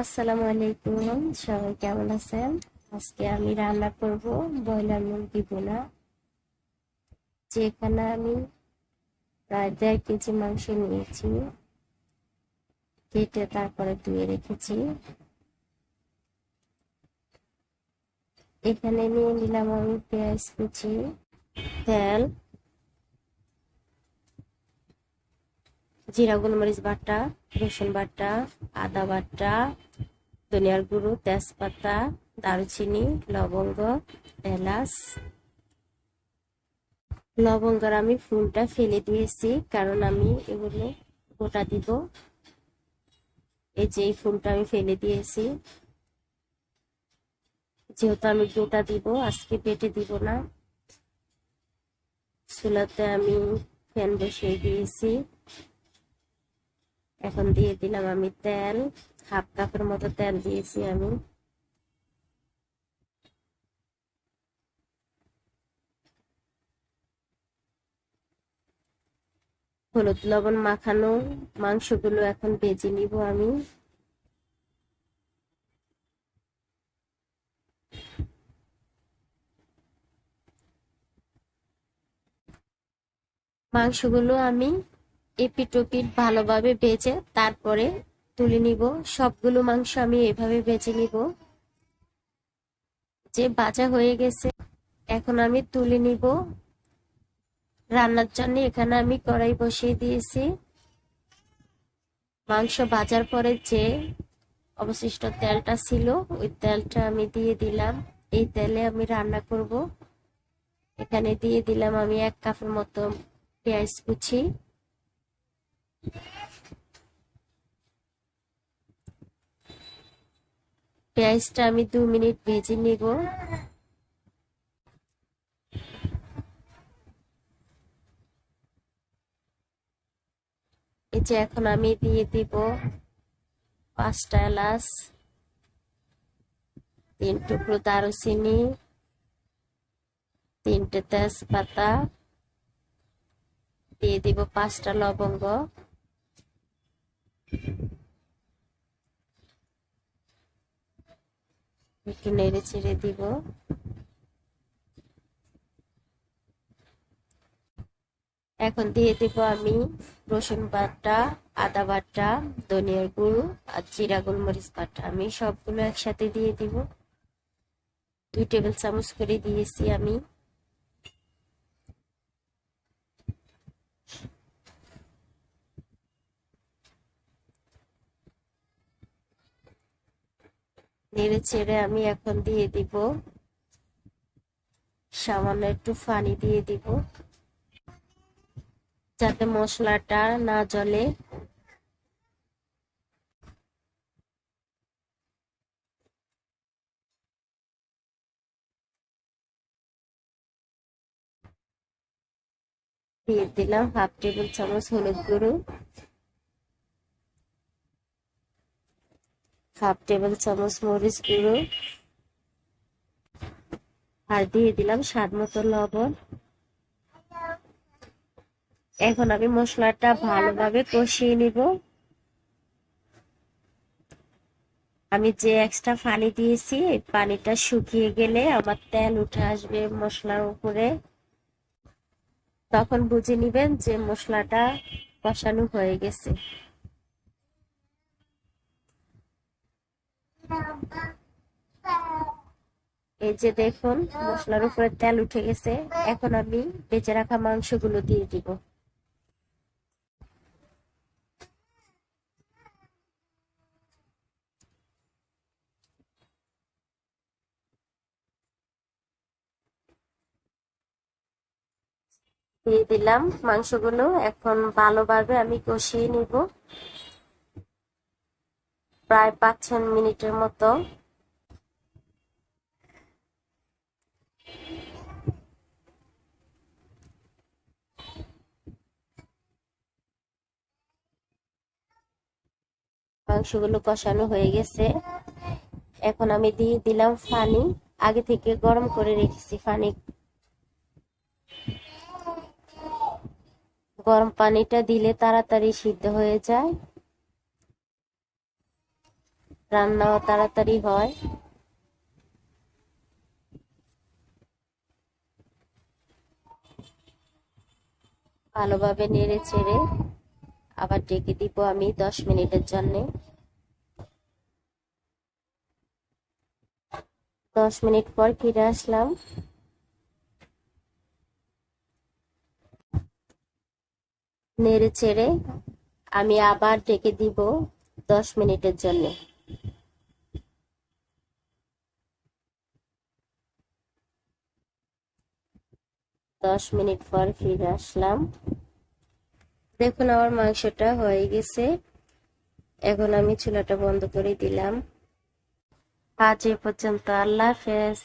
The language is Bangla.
আসসালামু আলাইকুম, সবাই কেমন আছেন? আজকে আমি রান্না করব ব্রয়লার মুরগি বোনা যেখানে আমি প্রায় দেড় কেজি মাংস নিয়েছি, কেটে তারপরে ধুয়ে রেখেছি। এখানে নিয়ে নিলাম আমি পেঁয়াজ কুচি, তেল, জিরা গোলমরিচ বাটা, রসুন বাটা, আদা বাটা ধনিয়ার গুঁড়ো, তেজপাতা, দারুচিনি, লবঙ্গ, এলাচ। লবঙ্গর আমি ফুলটা ফেলে দিয়েছি, কারণ আমি এগুলো গোটা দিব। এই যে এই ফুলটা আমি ফেলে দিয়েছি। যেহেতু আমি গোটা দিব, আজকে পেটে দিব না। চুলাতে আমি ফ্যান বসিয়ে দিয়েছি। এখন দিয়ে দিলাম আমি তেল, হাফ কাপের মতো তেল দিয়েছি আমি। হলুদ লবণ মাখানো মাংসগুলো এখন ভেজে নিব আমি। মাংসগুলো আমি এপিট ওপিট ভালোভাবে ভেজে তারপরে তুলে নিব। সবগুলো মাংস আমি এভাবে ভেজে নিব। যে ভাজা হয়ে গেছে, এখন আমি তুলে নিব। রান্নার জন্য এখানে আমি কড়াই বসিয়ে দিয়েছি। মাংস ভাজার পরে যে অবশিষ্ট তেলটা ছিল, ওই তেলটা আমি দিয়ে দিলাম। এই তেলে আমি রান্না করব। এখানে দিয়ে দিলাম আমি এক কাপের মতো পেঁয়াজ কুচি। পেঁয়াজটা আমি দু মিনিট ভেজে নিব। এই যে এখন আমি দিয়ে দিব পাঁচটা এলাচ, তিন টুকরো দারুচিনি, তিনটে তেজপাতা, দিয়ে দিব পাঁচটা লবঙ্গ। একটু নেড়ে ছেড়ে দিব। এখন দিয়ে দিব আমি রসুন বাটা, আদা বাটা, ধনিয়ার গুঁড়ো আর জিরা গোলমরিচ বাটা। আমি সবগুলো একসাথে দিয়ে দিব। দুই টেবিল চামচ করে দিয়েছি আমি। নেড়ে চেড়ে আমি এখন দিয়ে দিব। সামান্য একটু পানি দিয়ে দিব। যাতে মশলাটা না জলে দিয়ে দিলাম হাফ টেবিল চামচ হলুদ গুঁড়ো। হাফ টেবিল চামচ মরিচ গুঁড়ো। আর দিয়ে দিলাম স্বাদ মতো লবণ। এখন আমি মশলাটা ভালোভাবে কষিয়ে নিব। আমি যে এক্সট্রা পানি দিয়েছি পানিটা শুকিয়ে গেলে আমার তেল উঠে আসবে মশলার উপরে। তখন বুঝে নিবেন যে মশলাটা কষানো হয়ে গেছে। এই যে দেখুন, মশলার উপরে তেল উঠে গেছে। এখন আমি বেঁচে রাখা মাংসগুলো দিয়ে দিব। দিয়ে দিলাম মাংসগুলো। এখন ভালোভাবে আমি কষিয়ে নিব। প্রায় পাঁচ ছ মিনিটের মতো। মাংসগুলো কষানো হয়ে গেছে। এখন আমি দিয়ে দিলাম ফানি। আগে থেকে গরম করে রেখেছি পানি গরম পানিটা দিলে তাড়াতাড়ি সিদ্ধ হয়ে যায়। রান্নাও তাড়াতাড়ি হয়। ভালোভাবে নেড়ে চেড়ে আবার ডেকে দিব আমি দশ মিনিটের জন্যে। দশ মিনিট পর ফিরে আসলাম। নেড়ে চেড়ে আমি আবার ডেকে দিব দশ মিনিটের জন্য। দশ মিনিট পর ফিরে আসলাম। দেখুন, আমার মাংসটা হয়ে গেছে। এখন আমি চুলাটা বন্ধ করে দিলাম। আজ এ পর্যন্ত। আল্লাহ হাফেজ।